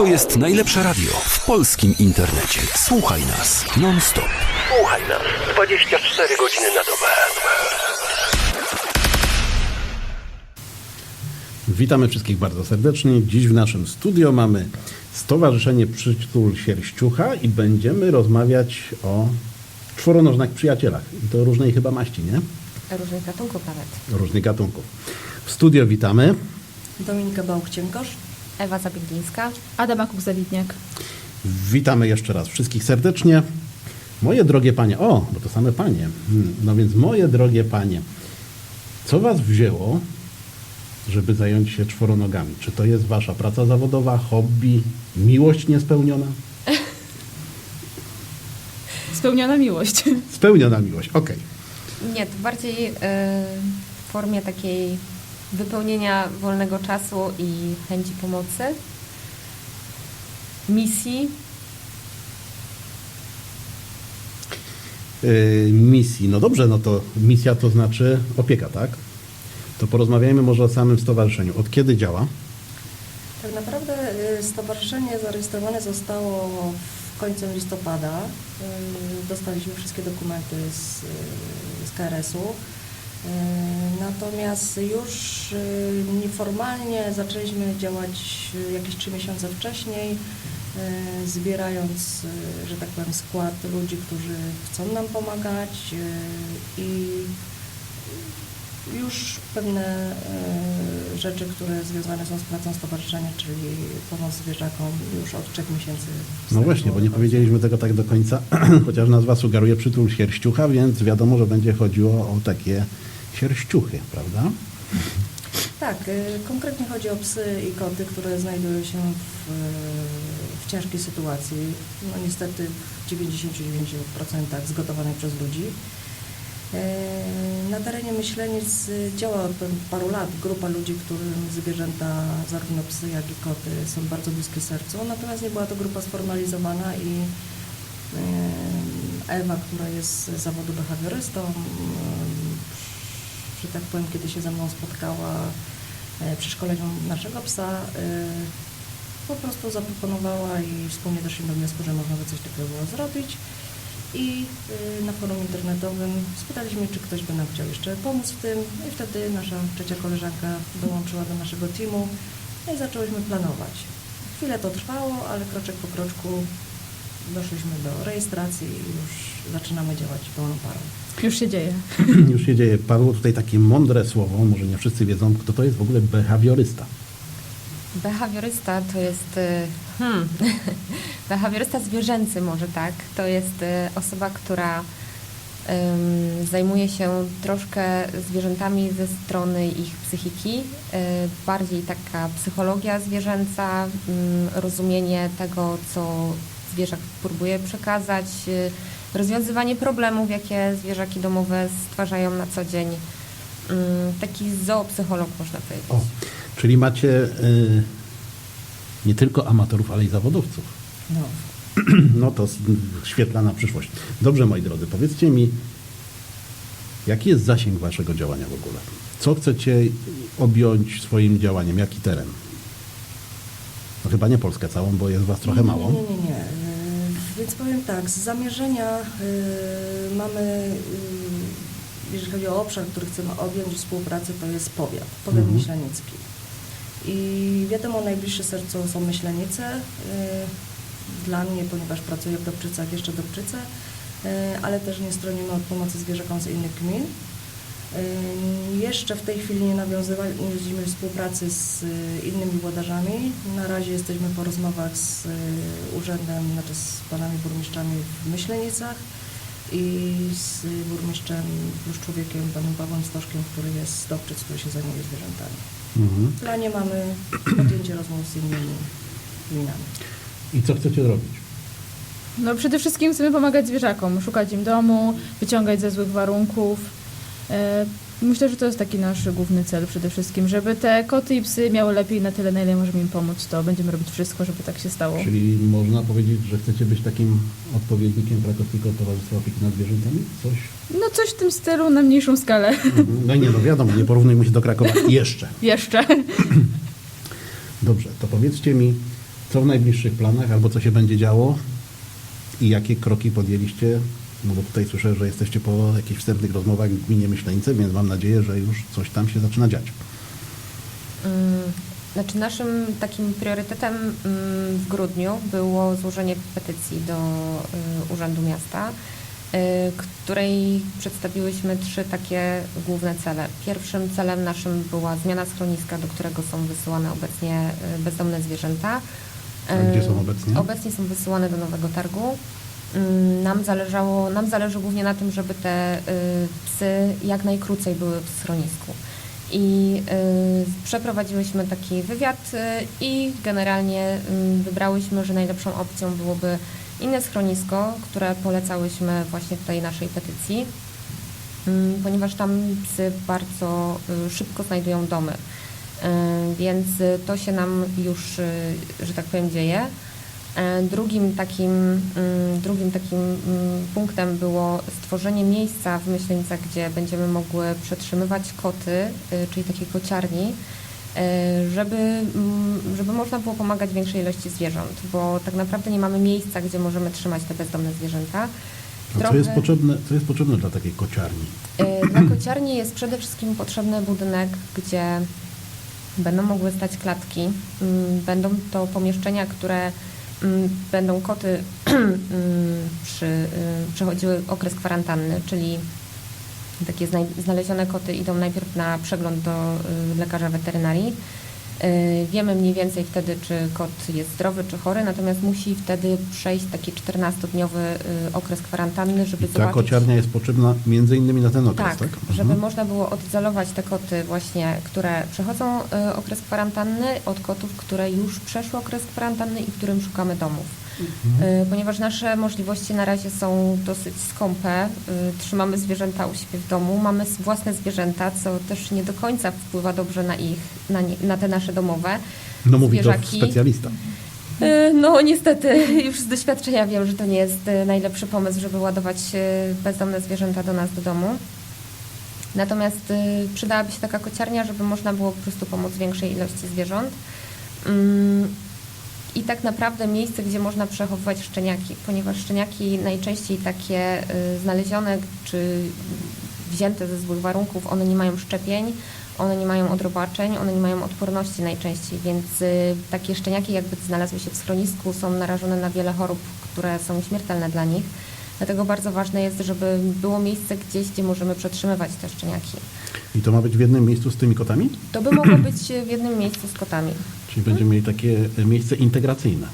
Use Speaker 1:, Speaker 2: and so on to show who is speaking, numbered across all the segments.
Speaker 1: To jest najlepsze radio w polskim internecie. Słuchaj nas non-stop.
Speaker 2: Słuchaj nas 24 godziny na dobę.
Speaker 3: Witamy wszystkich bardzo serdecznie. Dziś w naszym studio mamy Stowarzyszenie Przytul Sierściucha i będziemy rozmawiać o czworonożnych przyjacielach. I to różnej chyba maści, nie?
Speaker 4: różnych gatunków nawet.
Speaker 3: Różnych gatunków. W studio witamy.
Speaker 5: Dominika Bałk-Cienkosz.
Speaker 4: Ewa Zabiglińska.
Speaker 6: Adam Akuk-Zawitniak.
Speaker 3: Witamy jeszcze raz wszystkich serdecznie. Moje drogie panie, o, bo to same panie. Hmm, No więc moje drogie panie, co was wzięło, żeby zająć się czworonogami? Czy to jest wasza praca zawodowa, hobby, miłość niespełniona?
Speaker 6: Spełniona miłość.
Speaker 3: Spełniona miłość, okej.
Speaker 4: Nie, to bardziej y, w formie takiej wypełnienia wolnego czasu i chęci pomocy, misji.
Speaker 3: Yy, misji. No dobrze, no to misja to znaczy opieka, tak? To porozmawiajmy może o samym stowarzyszeniu. Od kiedy działa?
Speaker 5: Tak naprawdę y, stowarzyszenie zarejestrowane zostało w końcem listopada. Y, Dostaliśmy wszystkie dokumenty z, y, z KRS-u. Y, Natomiast już y, nieformalnie zaczęliśmy działać y, jakieś trzy miesiące wcześniej, zbierając, że tak powiem, skład ludzi, którzy chcą nam pomagać i już pewne e, rzeczy, które związane są z pracą stowarzyszenia, czyli pomoc zwierzakom już od trzech miesięcy.
Speaker 3: No właśnie, bo nie powiedzieliśmy tego tak do końca, chociaż nazwa sugeruje przytul sierściucha, więc wiadomo, że będzie chodziło o takie sierściuchy, prawda?
Speaker 5: Tak, e, konkretnie chodzi o psy i koty, które znajdują się w, e, w ciężkiej sytuacji. No niestety w 99% zgotowanej przez ludzi. Na terenie Myślenic działa od paru lat grupa ludzi, którym zwierzęta, zarówno psy, jak i koty są bardzo bliskie sercu, natomiast nie była to grupa sformalizowana i e, Ewa, która jest z zawodu behawiorystą, e, że tak powiem, kiedy się ze mną spotkała przy szkoleniu naszego psa, po prostu zaproponowała i wspólnie doszliśmy do wniosku, że można by coś takiego było zrobić. I y, na forum internetowym spytaliśmy, czy ktoś by nam chciał jeszcze pomóc w tym. No I wtedy nasza trzecia koleżanka dołączyła do naszego teamu no i zaczęłyśmy planować. Chwilę to trwało, ale kroczek po kroczku doszliśmy do rejestracji i już zaczynamy działać pełną parą.
Speaker 6: Już się dzieje.
Speaker 3: Już się dzieje. Padło tutaj takie mądre słowo, może nie wszyscy wiedzą, kto to jest w ogóle behawiorysta.
Speaker 4: Behawiorysta to jest. y, Hmm, behawiorysta zwierzęcy, może tak. To jest y, osoba, która ym, zajmuje się troszkę zwierzętami ze strony ich psychiki. y, bardziej taka psychologia zwierzęca, ym, rozumienie tego, co zwierzak próbuje przekazać, rozwiązywanie problemów, jakie zwierzaki domowe stwarzają na co dzień. Ym, taki zoopsycholog, można powiedzieć.
Speaker 3: O, czyli macie y, nie tylko amatorów, ale i zawodowców.
Speaker 5: No.
Speaker 3: No to świetla na przyszłość. Dobrze, moi drodzy, powiedzcie mi, jaki jest zasięg waszego działania w ogóle? Co chcecie objąć swoim działaniem? Jaki teren? No chyba nie Polskę całą, bo jest was trochę mało.
Speaker 5: Nie, nie, nie. nie. Więc powiem tak, z zamierzenia y, mamy, y, jeżeli chodzi o obszar, który chcemy objąć współpracy, to jest powiat, powiat
Speaker 3: Mhm.
Speaker 5: I wiadomo, najbliższe sercu są Myślenice. y, Dla mnie, ponieważ pracuję w Dobczycach, jeszcze Dobczyce, y, ale też nie stronimy od pomocy zwierzakom z innych gmin. Y, Jeszcze w tej chwili nie nawiązaliśmy współpracy z innymi włodarzami. Na razie jesteśmy po rozmowach z urzędem, znaczy z panami burmistrzami w Myślenicach i z burmistrzem już człowiekiem, panem Pawłem Stoszkiem, który jest z Dobczyc, który się zajmuje zwierzętami.
Speaker 3: Mhm.
Speaker 5: Planie mamy podjęcie rozmów z innymi gminami.
Speaker 3: I co chcecie robić?
Speaker 6: No przede wszystkim chcemy pomagać zwierzakom, szukać im domu, wyciągać ze złych warunków. Myślę, że to jest taki nasz główny cel przede wszystkim, żeby te koty i psy miały lepiej na tyle, na ile możemy im pomóc, to będziemy robić wszystko, żeby tak się stało.
Speaker 3: Czyli można powiedzieć, że chcecie być takim odpowiednikiem krakowskiego Towarzystwa Opieki nad Zwierzętami? Coś?
Speaker 6: No coś w tym stylu na mniejszą skalę.
Speaker 3: Mhm. No nie, no wiadomo, nie porównujmy się do Krakowa jeszcze.
Speaker 6: Jeszcze.
Speaker 3: Dobrze, to powiedzcie mi, Co w najbliższych planach albo co się będzie działo i jakie kroki podjęliście? No bo tutaj słyszę, że jesteście po jakichś wstępnych rozmowach w gminie Myśleńce, więc mam nadzieję, że już coś tam się zaczyna dziać.
Speaker 4: Mm, Znaczy naszym takim priorytetem mm, w grudniu było złożenie petycji do y, Urzędu Miasta, y, której przedstawiłyśmy trzy takie główne cele. Pierwszym celem naszym była zmiana schroniska, do którego są wysyłane obecnie y, bezdomne zwierzęta.
Speaker 3: A gdzie są obecnie?
Speaker 4: Obecnie są wysyłane do Nowego Targu. Mm, Nam zależało, nam zależy głównie na tym, żeby te y, psy jak najkrócej były w schronisku. I y, przeprowadziłyśmy taki wywiad y, i generalnie y, wybrałyśmy, że najlepszą opcją byłoby inne schronisko, które polecałyśmy właśnie w tej naszej petycji, mm, ponieważ tam psy bardzo szybko znajdują domy. Więc to się nam już, że tak powiem, dzieje. E, Drugim takim, mm, drugim takim mm, punktem było stworzenie miejsca w Myślenicach, gdzie będziemy mogły przetrzymywać koty, y, czyli takiej kociarni, y, żeby, mm, żeby można było pomagać większej ilości zwierząt, bo tak naprawdę nie mamy miejsca, gdzie możemy trzymać te bezdomne zwierzęta.
Speaker 3: A co jest, potrzebne, co jest potrzebne dla takiej kociarni?
Speaker 4: Dla kociarni jest przede wszystkim potrzebny budynek, gdzie będą mogły stać klatki. Będą to pomieszczenia, które będą koty mm, przy, y, przechodziły okres kwarantanny, czyli takie znalezione koty idą najpierw na przegląd do y, lekarza weterynarii. Y, Wiemy mniej więcej wtedy, czy kot jest zdrowy, czy chory, natomiast musi wtedy przejść taki 14-dniowy y, okres kwarantanny, żeby
Speaker 3: I ta
Speaker 4: zobaczyć...
Speaker 3: kociarnia jest potrzebna między innymi na ten okres,
Speaker 4: Tak,
Speaker 3: tak?
Speaker 4: żeby
Speaker 3: Mhm.
Speaker 4: można było odizolować te koty właśnie, które przechodzą y, okres kwarantanny od kotów, które już przeszły okres kwarantanny i którym szukamy domów. Y, Ponieważ nasze możliwości na razie są dosyć skąpe, y, trzymamy zwierzęta u siebie w domu, mamy własne zwierzęta, co też nie do końca wpływa dobrze na ich, na, nie, na te nasze domowe.
Speaker 3: No mówi to
Speaker 4: zwierzaki.
Speaker 3: specjalista.
Speaker 4: Y, No niestety już z doświadczenia wiem, że to nie jest najlepszy pomysł, żeby ładować bezdomne zwierzęta do nas do domu. Natomiast przydałaby się taka kociarnia, żeby można było po prostu pomóc większej ilości zwierząt. I tak naprawdę miejsce, gdzie można przechowywać szczeniaki, ponieważ szczeniaki najczęściej takie y, znalezione czy wzięte ze złych warunków, one nie mają szczepień, one nie mają odrobaczeń, one nie mają odporności najczęściej, więc y, takie szczeniaki jakby znalazły się w schronisku, są narażone na wiele chorób, które są śmiertelne dla nich. Dlatego bardzo ważne jest, żeby było miejsce gdzieś, gdzie możemy przetrzymywać te szczeniaki.
Speaker 3: I to ma być w jednym miejscu z tymi kotami?
Speaker 4: To by mogło być w jednym miejscu z kotami.
Speaker 3: Czyli będziemy mieli takie e, miejsce integracyjne.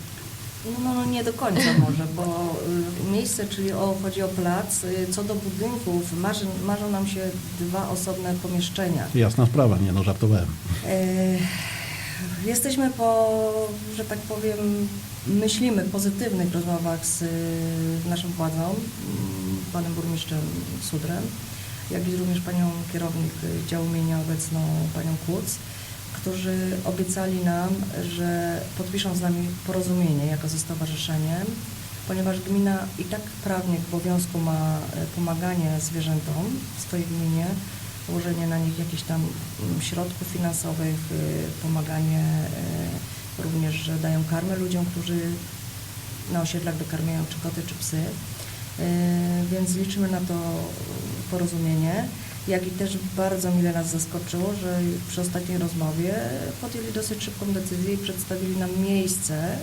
Speaker 5: No, no nie do końca może, bo y, miejsce, czyli o, chodzi o plac, y, co do budynków, marzy, marzą nam się dwa osobne pomieszczenia.
Speaker 3: Jasna sprawa, nie no, żartowałem.
Speaker 5: E, Jesteśmy po, że tak powiem, myślimy pozytywnych rozmowach z naszą władzą, panem burmistrzem Sudrem, jak i również panią kierownik działu mienia obecną, panią Kuc, którzy obiecali nam, że podpiszą z nami porozumienie jako ze stowarzyszeniem, ponieważ gmina i tak prawnie w obowiązku ma e, pomaganie zwierzętom w swojej gminie, ułożenie na nich jakichś tam mm, środków finansowych, y, pomaganie y, również, że dają karmę ludziom, którzy na osiedlach dokarmiają czy koty, czy psy. Y, Więc liczymy na to y, porozumienie. Jak i też bardzo mile nas zaskoczyło, że przy ostatniej rozmowie podjęli dosyć szybką decyzję i przedstawili nam miejsce,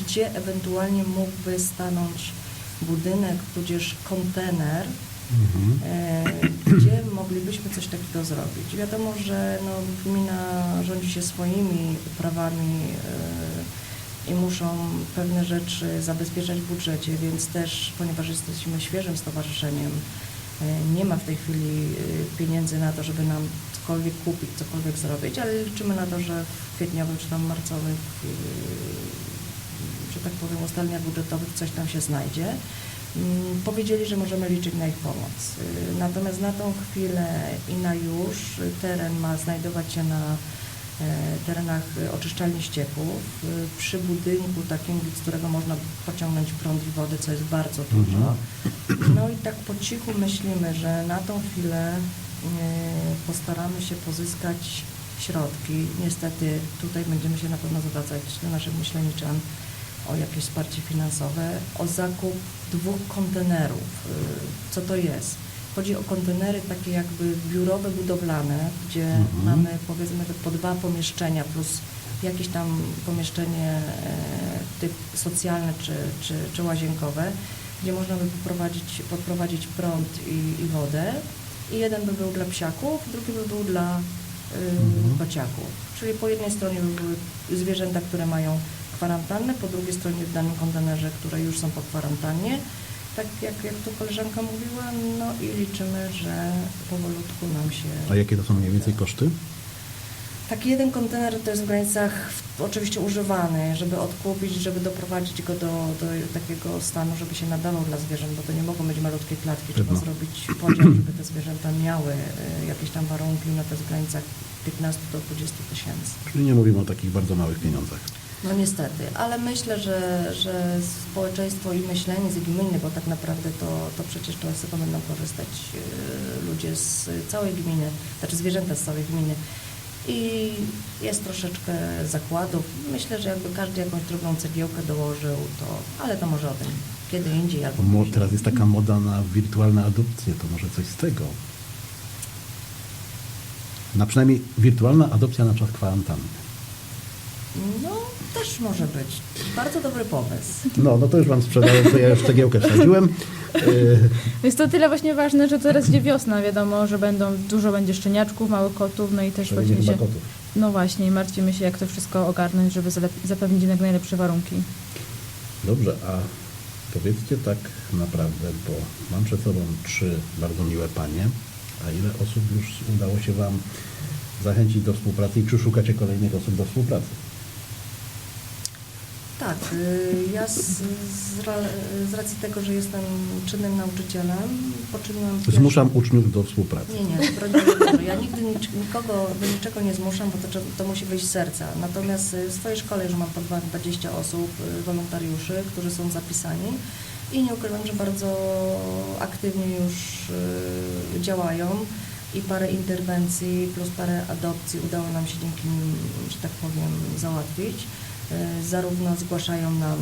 Speaker 5: gdzie ewentualnie mógłby stanąć budynek, tudzież kontener,
Speaker 3: Mhm.
Speaker 5: e, gdzie moglibyśmy coś takiego zrobić. Wiadomo, że no, gmina rządzi się swoimi prawami e, i muszą pewne rzeczy zabezpieczać w budżecie, więc też, ponieważ jesteśmy świeżym stowarzyszeniem, nie ma w tej chwili e, pieniędzy na to, żeby nam cokolwiek kupić, cokolwiek zrobić, ale liczymy na to, że w kwietniowych czy tam marcowych, e, że tak powiem, ustaleniach budżetowych coś tam się znajdzie. Mm, Powiedzieli, że możemy liczyć na ich pomoc. Natomiast na tą chwilę i na już teren ma znajdować się na e, terenach y, oczyszczalni ścieków, przy budynku takim, z którego można pociągnąć prąd i wodę, co jest bardzo dużo. No i tak po cichu myślimy, że na tą chwilę y, postaramy się pozyskać środki. Niestety tutaj będziemy się na pewno zwracać do naszych myśleniczan o jakieś wsparcie finansowe, o zakup dwóch kontenerów. Y, Co to jest? Chodzi o kontenery takie jakby biurowe, budowlane, gdzie
Speaker 3: Mhm.
Speaker 5: mamy powiedzmy po dwa pomieszczenia plus jakieś tam pomieszczenie e, typ socjalne czy, czy, czy łazienkowe, gdzie można by poprowadzić, podprowadzić prąd i, i wodę. I jeden by był dla psiaków, drugi by był dla y,
Speaker 3: Mhm.
Speaker 5: kociaków. Czyli po jednej stronie by były zwierzęta, które mają kwarantannę, po drugiej stronie w danym kontenerze, które już są po kwarantannie. Tak jak, jak tu koleżanka mówiła, no i liczymy, że powolutku nam się...
Speaker 3: A jakie to są mniej więcej koszty?
Speaker 5: Taki jeden kontener to jest w granicach oczywiście używany, żeby odkupić, żeby doprowadzić go do, do takiego stanu, żeby się nadawał dla zwierząt, bo to nie mogą być malutkie klatki, trzeba zrobić podział, żeby te zwierzęta miały y, jakieś tam warunki, no to jest w granicach 15 do 20 tysięcy.
Speaker 3: Czyli nie mówimy o takich bardzo małych pieniądzach.
Speaker 5: No niestety, ale myślę, że, że społeczeństwo i myślenie z gminy, bo tak naprawdę to, to przecież z tego będą korzystać y, ludzie z całej gminy, znaczy zwierzęta z całej gminy. I jest troszeczkę zakładów. Myślę, że jakby każdy jakąś drobną cegiełkę dołożył, to, ale to może o tym kiedy indziej albo
Speaker 3: Mo- teraz jest taka moda na wirtualne adopcje, to może coś z tego. Na przynajmniej wirtualna adopcja na czas kwarantanny.
Speaker 5: No, też może być. Bardzo dobry pomysł.
Speaker 3: No, no to już wam sprzedałem, to ja już cegiełkę wsadziłem.
Speaker 6: Jest to tyle właśnie ważne, że teraz idzie wiosna, wiadomo, że będą, dużo będzie szczeniaczków, małych kotów, no i też
Speaker 3: Przynajmniej
Speaker 6: właśnie się...
Speaker 3: kotów.
Speaker 6: No właśnie, i martwimy się, jak to wszystko ogarnąć, żeby zapewnić jak najlepsze warunki.
Speaker 3: Dobrze, a powiedzcie tak naprawdę, bo mam przed sobą trzy bardzo miłe panie, a ile osób już udało się wam zachęcić do współpracy i czy szukacie kolejnych osób do współpracy?
Speaker 5: Tak, y, ja z, z, ra, z racji tego, że jestem czynnym nauczycielem, poczyniłam pierwszy-
Speaker 3: Zmuszam uczniów do współpracy.
Speaker 5: Nie, nie, broń Boże, ja nigdy nikogo do niczego nie zmuszam, bo to, to musi wyjść z serca. Natomiast y, w swojej szkole już mam po dwa- 20 osób, y, wolontariuszy, którzy są zapisani i nie ukrywam, że bardzo aktywnie już działają i parę interwencji plus parę adopcji udało nam się dzięki nim, że tak powiem, załatwić. Y, Zarówno zgłaszają nam,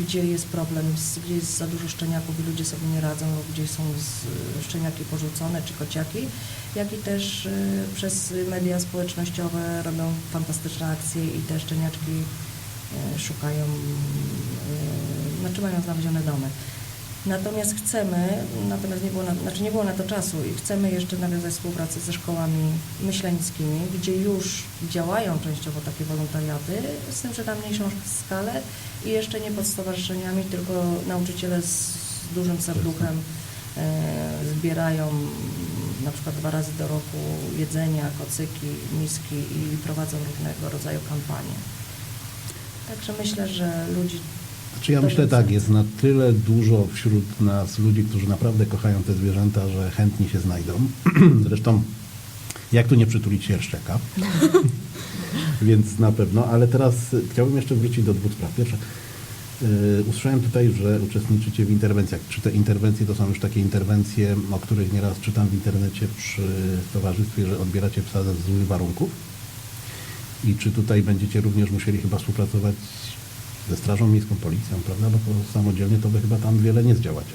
Speaker 5: gdzie jest problem, gdzie jest za dużo szczeniaków i ludzie sobie nie radzą, lub gdzie są szczeniaki porzucone czy kociaki, jak i też y, przez media społecznościowe robią fantastyczne akcje i te szczeniaczki y, szukają, znaczy mają znalezione domy. Natomiast chcemy, natomiast nie było na, znaczy nie było na to czasu i chcemy jeszcze nawiązać współpracę ze szkołami myśleńskimi, gdzie już działają częściowo takie wolontariaty, z tym, że na mniejszą skalę i jeszcze nie pod stowarzyszeniami, tylko nauczyciele z dużym serduchem e, zbierają na przykład dwa razy do roku jedzenia, kocyki, miski i prowadzą różnego rodzaju kampanie. Także myślę, że ludzi
Speaker 3: Znaczy ja myślę tak, jest na tyle dużo wśród nas ludzi, którzy naprawdę kochają te zwierzęta, że chętnie się znajdą. Zresztą jak tu nie przytulić sierszczeka? Więc na pewno, ale teraz chciałbym jeszcze wrócić do dwóch spraw. Pierwsza, yy, usłyszałem tutaj, że uczestniczycie w interwencjach. Czy te interwencje to są już takie interwencje, o których nieraz czytam w internecie przy towarzystwie, że odbieracie psa ze złych warunków? I czy tutaj będziecie również musieli chyba współpracować ze Strażą Miejską, Policją, prawda? Bo to samodzielnie to wy chyba tam wiele nie zdziałacie.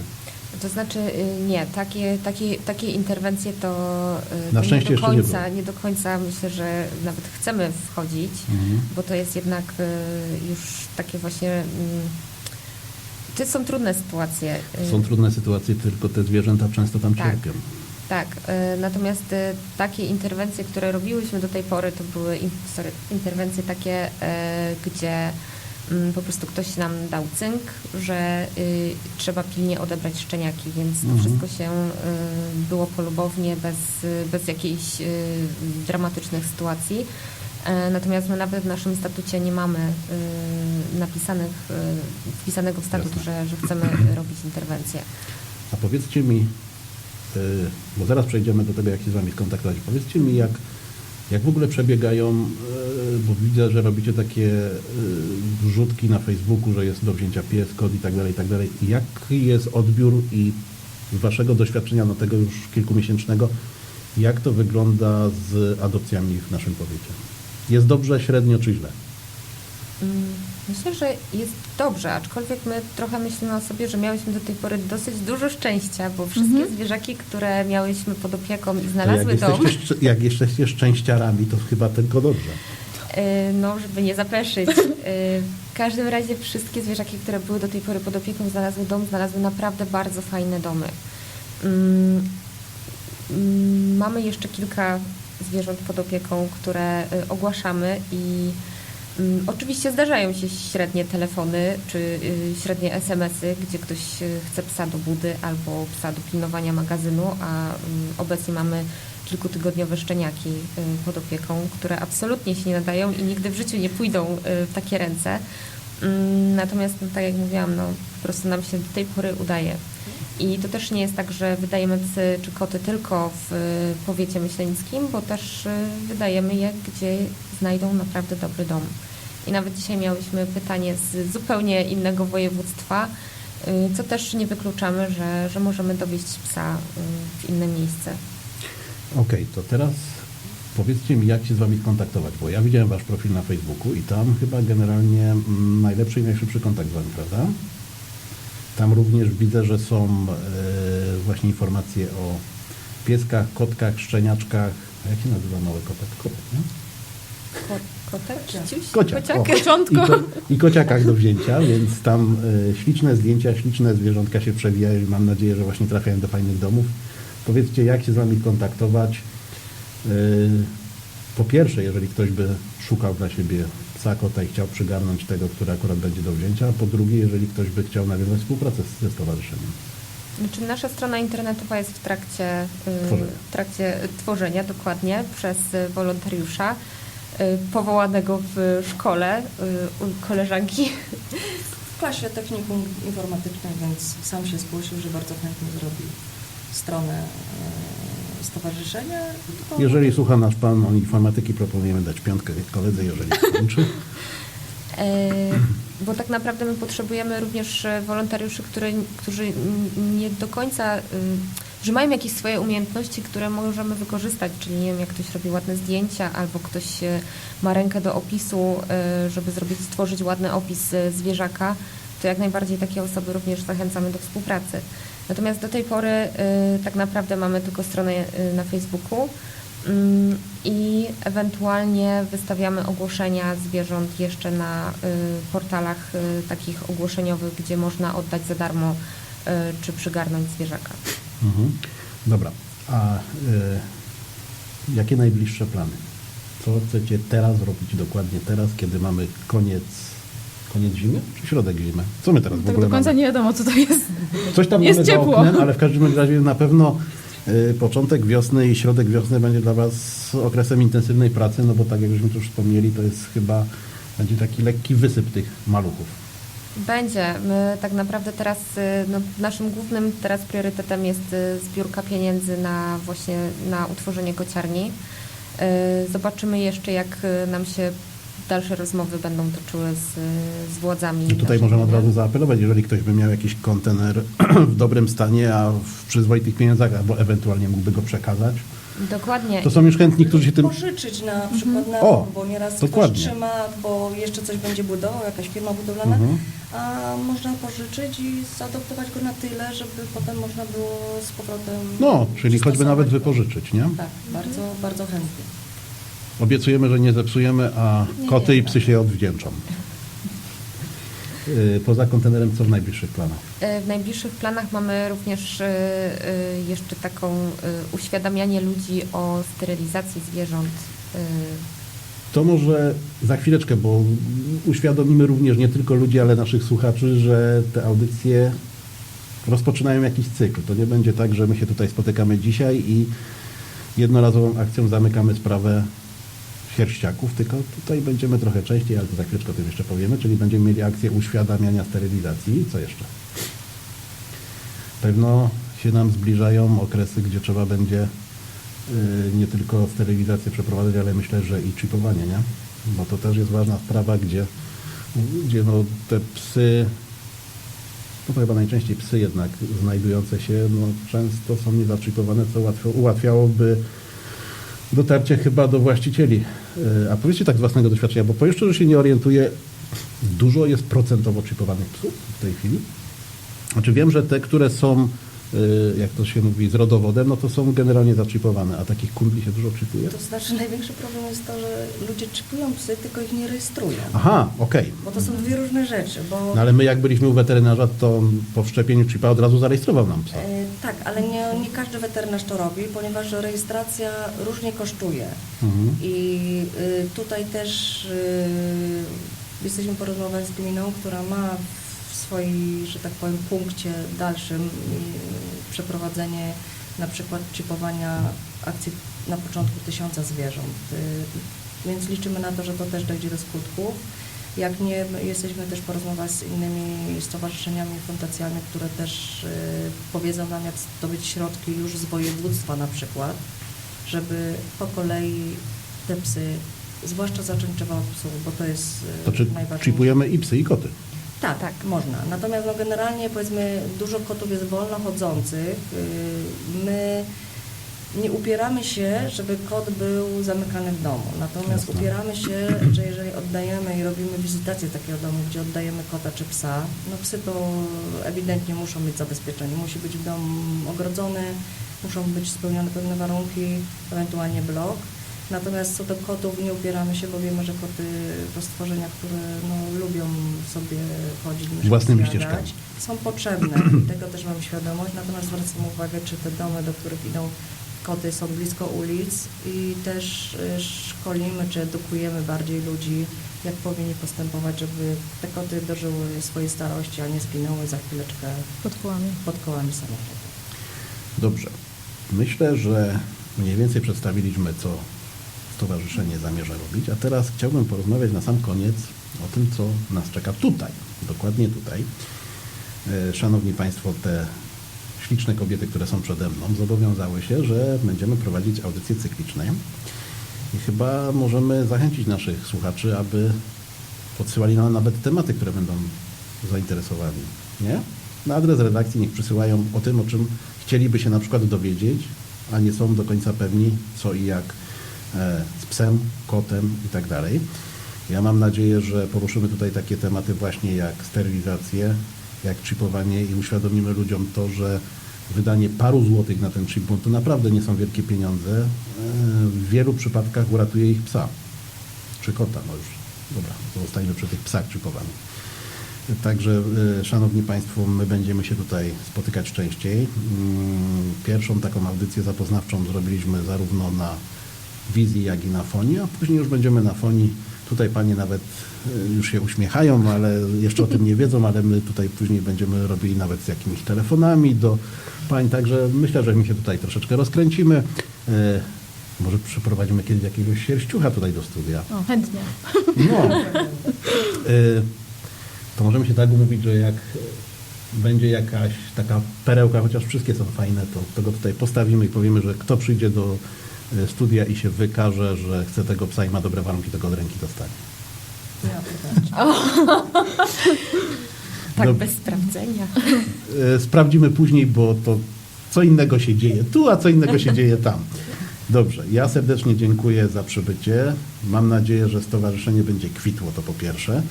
Speaker 4: To znaczy y, nie, takie, takie, takie interwencje to, y,
Speaker 3: Na
Speaker 4: to
Speaker 3: szczęście
Speaker 4: nie, do
Speaker 3: nie
Speaker 4: końca,
Speaker 3: było.
Speaker 4: nie do końca myślę, że nawet chcemy wchodzić,
Speaker 3: Mhm.
Speaker 4: bo to jest jednak y, już takie właśnie. mm, To są trudne sytuacje.
Speaker 3: Są trudne sytuacje, tylko te zwierzęta często tam
Speaker 4: Tak.
Speaker 3: cierpią.
Speaker 4: Tak, natomiast takie interwencje, które robiłyśmy do tej pory, to były sorry, interwencje takie, gdzie po prostu ktoś nam dał cynk, że y, trzeba pilnie odebrać szczeniaki, więc to
Speaker 3: Mhm.
Speaker 4: wszystko się y, było polubownie, bez, y, bez jakichś y, dramatycznych sytuacji. E, Natomiast my nawet w naszym statucie nie mamy y, napisanych, y, wpisanego w statut,
Speaker 3: Jasne.
Speaker 4: że, że chcemy robić interwencje.
Speaker 3: A powiedzcie mi, bo zaraz przejdziemy do tego, jak się z Wami skontaktować. Powiedzcie mi, jak, jak w ogóle przebiegają, yy, bo widzę, że robicie takie yy, wrzutki na Facebooku, że jest do wzięcia pies, kod i tak dalej, i tak dalej. Jaki jest odbiór i z Waszego doświadczenia, no tego już kilkumiesięcznego, Jak to wygląda z adopcjami w naszym powiecie? Jest dobrze, średnio czy źle?
Speaker 4: Mm, Myślę, że jest dobrze, aczkolwiek my trochę myślimy o sobie, że miałyśmy do tej pory dosyć dużo szczęścia, bo wszystkie zwierzaki, które miałyśmy pod opieką i
Speaker 3: To jak,
Speaker 4: znalazły dom,
Speaker 3: jesteście, jak jesteście szczęściarami, to chyba tylko dobrze.
Speaker 4: y, no żeby nie zapeszyć. y, W każdym razie wszystkie zwierzaki, które były do tej pory pod opieką, znalazły dom, znalazły naprawdę bardzo fajne domy. Mm, mm, Mamy jeszcze kilka zwierząt pod opieką, które y, ogłaszamy i oczywiście zdarzają się średnie telefony czy y, średnie SMS-y, gdzie ktoś y, chce psa do budy albo psa do pilnowania magazynu, a mm, obecnie mamy kilkutygodniowe szczeniaki y, pod opieką, które absolutnie się nie nadają i nigdy w życiu nie pójdą w takie ręce. Mm, Natomiast, no, tak jak mówiłam, no, po prostu nam się do tej pory udaje. I to też nie jest tak, że wydajemy psy czy koty tylko w y, powiecie myślenickim, bo też y, wydajemy je, gdzie znajdą naprawdę dobry dom. I nawet dzisiaj miałyśmy pytanie z zupełnie innego województwa, y, co też nie wykluczamy, że, że możemy dowieść psa w inne miejsce.
Speaker 3: Okej, to teraz powiedzcie mi, jak się z Wami skontaktować, bo ja widziałem Wasz profil na Facebooku i tam chyba generalnie mm, najlepszy i najszybszy kontakt z Wami, prawda? Tam również widzę, że są e, właśnie informacje o pieskach, kotkach, szczeniaczkach. Jak się nazywa mały kotek? Kotek, nie?
Speaker 4: Ko, kotek?
Speaker 3: Kociak.
Speaker 4: Kociak?
Speaker 3: o. I, ko, I kociakach do wzięcia, więc tam e, śliczne zdjęcia, śliczne zwierzątka się przewijają i mam nadzieję, że właśnie trafiają do fajnych domów. Powiedzcie, jak się z Wami kontaktować. E, po pierwsze, jeżeli ktoś by szukał dla siebie psa, kota i chciał przygarnąć tego, który akurat będzie do wzięcia, a po drugie, jeżeli ktoś by chciał nawiązać współpracę z- ze stowarzyszeniem.
Speaker 4: Znaczy nasza strona internetowa jest w trakcie, y,
Speaker 3: Tworzenia.
Speaker 4: w trakcie tworzenia dokładnie przez y, wolontariusza y, powołanego w szkole y, u koleżanki.
Speaker 5: W klasie technikum informatycznej, więc sam się zgłosił, że bardzo chętnie zrobi stronę stowarzyszenia. Tylko
Speaker 3: Jeżeli słucha nasz pan o informatyki, proponujemy dać piątkę koledze, jeżeli skończy.
Speaker 4: E, Bo tak naprawdę my potrzebujemy również e, wolontariuszy, które, którzy nie do końca, y, że mają jakieś swoje umiejętności, które możemy wykorzystać, czyli nie wiem, jak ktoś robi ładne zdjęcia, albo ktoś e, ma rękę do opisu, żeby zrobić, stworzyć ładny opis zwierzaka, to jak najbardziej takie osoby również zachęcamy do współpracy. Natomiast do tej pory y, tak naprawdę mamy tylko stronę y, na Facebooku. Mm, I ewentualnie wystawiamy ogłoszenia zwierząt jeszcze na y, portalach takich ogłoszeniowych, gdzie można oddać za darmo czy przygarnąć zwierzaka.
Speaker 3: Mhm. Dobra, a y, jakie najbliższe plany? Co chcecie teraz robić dokładnie teraz, kiedy mamy koniec, koniec zimy czy środek zimy? Co my teraz w
Speaker 6: Tak
Speaker 3: ogóle
Speaker 6: do końca
Speaker 3: mamy?
Speaker 6: nie wiadomo, co to jest.
Speaker 3: Coś tam
Speaker 6: jest
Speaker 3: mamy za
Speaker 6: ciepło.
Speaker 3: oknem, ale w każdym razie na pewno y, początek wiosny i środek wiosny będzie dla Was okresem intensywnej pracy, no bo tak jak żeśmy tu już wspomnieli, to jest chyba będzie taki lekki wysyp tych maluchów.
Speaker 4: Będzie. My tak naprawdę teraz y, no, naszym głównym teraz priorytetem jest y, zbiórka pieniędzy na właśnie na utworzenie kociarni. Y, Zobaczymy jeszcze, jak nam się dalsze rozmowy będą toczyły z, z władzami.
Speaker 3: I tutaj możemy od razu zaapelować, jeżeli ktoś by miał jakiś kontener w dobrym stanie, a w przyzwoitych pieniądzach, albo ewentualnie mógłby go przekazać,
Speaker 4: Dokładnie.
Speaker 3: to są już chętni, którzy się tym...
Speaker 5: pożyczyć na przykład na
Speaker 3: O,
Speaker 5: bo nieraz
Speaker 3: dokładnie.
Speaker 5: ktoś trzyma, bo jeszcze coś będzie budował, jakaś firma budowlana,
Speaker 3: Mhm.
Speaker 5: a można pożyczyć i zaadoptować go na tyle, żeby potem można było z powrotem
Speaker 3: No, czyli choćby nawet wypożyczyć, nie?
Speaker 5: Tak, bardzo, bardzo chętnie.
Speaker 3: Obiecujemy, że nie zepsujemy, a
Speaker 5: Nie,
Speaker 3: koty
Speaker 5: nie,
Speaker 3: i psy się odwdzięczą. Yy, Poza kontenerem, co w najbliższych planach?
Speaker 4: E, W najbliższych planach mamy również e, jeszcze taką uświadamianie ludzi o sterylizacji zwierząt.
Speaker 3: To może za chwileczkę, bo uświadomimy również nie tylko ludzi, ale naszych słuchaczy, że te audycje rozpoczynają jakiś cykl. To nie będzie tak, że my się tutaj spotykamy dzisiaj i jednorazową akcją zamykamy sprawę sierściaków, tylko tutaj będziemy trochę częściej, ale to za chwileczkę o tym jeszcze powiemy, czyli będziemy mieli akcję uświadamiania sterylizacji. I co jeszcze? Pewno się nam zbliżają okresy, gdzie trzeba będzie y, nie tylko sterylizację przeprowadzać, ale myślę, że i chipowanie, nie? Bo to też jest ważna sprawa, gdzie, gdzie no te psy, no to chyba najczęściej psy jednak znajdujące się, no często są niezaczipowane, co ułatwia, ułatwiałoby dotarcie chyba do właścicieli. E, A powiedzcie tak z własnego doświadczenia, bo powiem szczerze, że się nie orientuję, dużo jest procentowo chipowanych psów w tej chwili. Znaczy wiem, że te, które są, jak to się mówi, z rodowodem, no to są generalnie zaczipowane, a takich kundli się dużo chipuje?
Speaker 5: To znaczy największy problem jest to, że ludzie czipują psy, tylko ich nie rejestrują.
Speaker 3: Aha, okej.
Speaker 5: Bo to są dwie różne rzeczy, bo...
Speaker 3: No ale my jak byliśmy u weterynarza, to po wszczepieniu chipa od razu zarejestrował nam psa.
Speaker 5: E, tak, ale nie, nie każdy weterynarz to robi, ponieważ rejestracja różnie kosztuje.
Speaker 3: Mhm.
Speaker 5: I y, tutaj też y, jesteśmy porozmawiać z gminą, która ma swojej, że tak powiem, punkcie dalszym y, przeprowadzenie na przykład chipowania akcji na początku tysiąca zwierząt. Y, więc liczymy na to, że to też dojdzie do skutku. Jak nie, my jesteśmy też porozmawiać z innymi stowarzyszeniami, fundacjami, które też y, powiedzą nam, jak zdobyć środki już z województwa na przykład, żeby po kolei te psy, zwłaszcza zaczęczewa psów, bo to jest
Speaker 3: To czy
Speaker 5: najważniejsze.
Speaker 3: chipujemy i psy, i koty?
Speaker 5: Tak, tak, można. Natomiast no, generalnie powiedzmy dużo kotów jest wolno chodzących. Yy, My nie upieramy się, żeby kot był zamykany w domu. Natomiast
Speaker 3: Jasne.
Speaker 5: upieramy się, że jeżeli oddajemy i robimy wizytację takiego domu, gdzie oddajemy kota czy psa, no psy to ewidentnie muszą być zabezpieczeni. Musi być w domu ogrodzony, muszą być spełnione pewne warunki, ewentualnie blok. Natomiast co do kotów nie upieramy się, bo wiemy, że koty to stworzenia, które no, lubią sobie chodzić,
Speaker 3: Własnymi ścieżkami.
Speaker 5: Są potrzebne tego też mam świadomość. Natomiast zwracam uwagę, czy te domy, do których idą koty są blisko ulic i też y, szkolimy, czy edukujemy bardziej ludzi, jak powinni postępować, żeby te koty dożyły swojej starości, a nie spinęły za chwileczkę
Speaker 6: Pod kołami.
Speaker 5: pod kołami samochodu.
Speaker 3: Dobrze. Myślę, że mniej więcej przedstawiliśmy, co stowarzyszenie zamierza robić, a teraz chciałbym porozmawiać na sam koniec o tym, co nas czeka tutaj, dokładnie tutaj. E, Szanowni Państwo, te śliczne kobiety, które są przede mną, zobowiązały się, że będziemy prowadzić audycje cykliczne i chyba możemy zachęcić naszych słuchaczy, aby podsyłali nam nawet tematy, które będą zainteresowani. Nie? Na adres redakcji niech przysyłają o tym, o czym chcieliby się na przykład dowiedzieć, a nie są do końca pewni, co i jak z psem, kotem i tak dalej. Ja mam nadzieję, że poruszymy tutaj takie tematy właśnie jak sterylizację, jak chipowanie i uświadomimy ludziom to, że wydanie paru złotych na ten chip, bo to naprawdę nie są wielkie pieniądze, e, w wielu przypadkach uratuje ich psa czy kota, no już, dobra, zostajemy przy tych psach chipowanych. Także, e, Szanowni Państwo, my będziemy się tutaj spotykać częściej. Mm, Pierwszą taką audycję zapoznawczą zrobiliśmy zarówno na wizji, jak i na fonii, a później już będziemy na fonii. Tutaj Panie nawet e, już się uśmiechają, ale jeszcze o tym nie wiedzą, ale my tutaj później będziemy robili nawet z jakimiś telefonami do Pań, także myślę, że my się tutaj troszeczkę rozkręcimy. E, Może przeprowadzimy kiedyś jakiegoś sierściucha tutaj do studia.
Speaker 6: O, chętnie.
Speaker 3: No. Y, To możemy się tak umówić, że jak będzie jakaś taka perełka, chociaż wszystkie są fajne, to, to go tutaj postawimy i powiemy, że kto przyjdzie do studia i się wykaże, że chce tego psa i ma dobre warunki, to go od ręki dostanie.
Speaker 5: Nie ma pytań.
Speaker 4: Tak,
Speaker 3: No.
Speaker 4: bez sprawdzenia.
Speaker 3: Y, Sprawdzimy później, bo to co innego się dzieje tu, a co innego się dzieje tam. Dobrze, ja serdecznie dziękuję za przybycie. Mam nadzieję, że stowarzyszenie będzie kwitło, to po pierwsze.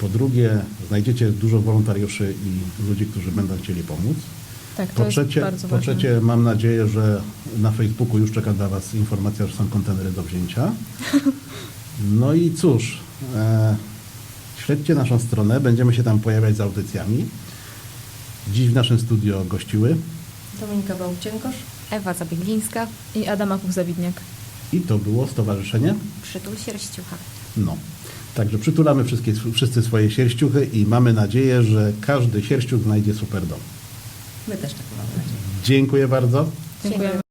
Speaker 3: Po drugie, znajdziecie dużo wolontariuszy i ludzi, którzy będą chcieli pomóc.
Speaker 6: Tak, to
Speaker 3: Po
Speaker 6: jest
Speaker 3: trzecie,
Speaker 6: bardzo
Speaker 3: po
Speaker 6: ważne.
Speaker 3: trzecie, mam nadzieję, że na Facebooku już czeka dla Was informacja, że są kontenery do wzięcia. No i cóż, e, śledźcie naszą stronę, będziemy się tam pojawiać z audycjami. Dziś w naszym studio gościły
Speaker 5: Dominika Bałcienkosz.
Speaker 4: Ewa Zabieglińska,
Speaker 6: I Adam Zawidniak.
Speaker 3: i to było stowarzyszenie.
Speaker 4: przytul sierściucha.
Speaker 3: No. Także przytulamy wszystkie, wszyscy swoje sierściuchy i mamy nadzieję, że każdy sierściuch znajdzie super dom.
Speaker 5: My też tak mamy nadzieję.
Speaker 3: Dziękuję bardzo.
Speaker 6: Dziękujemy.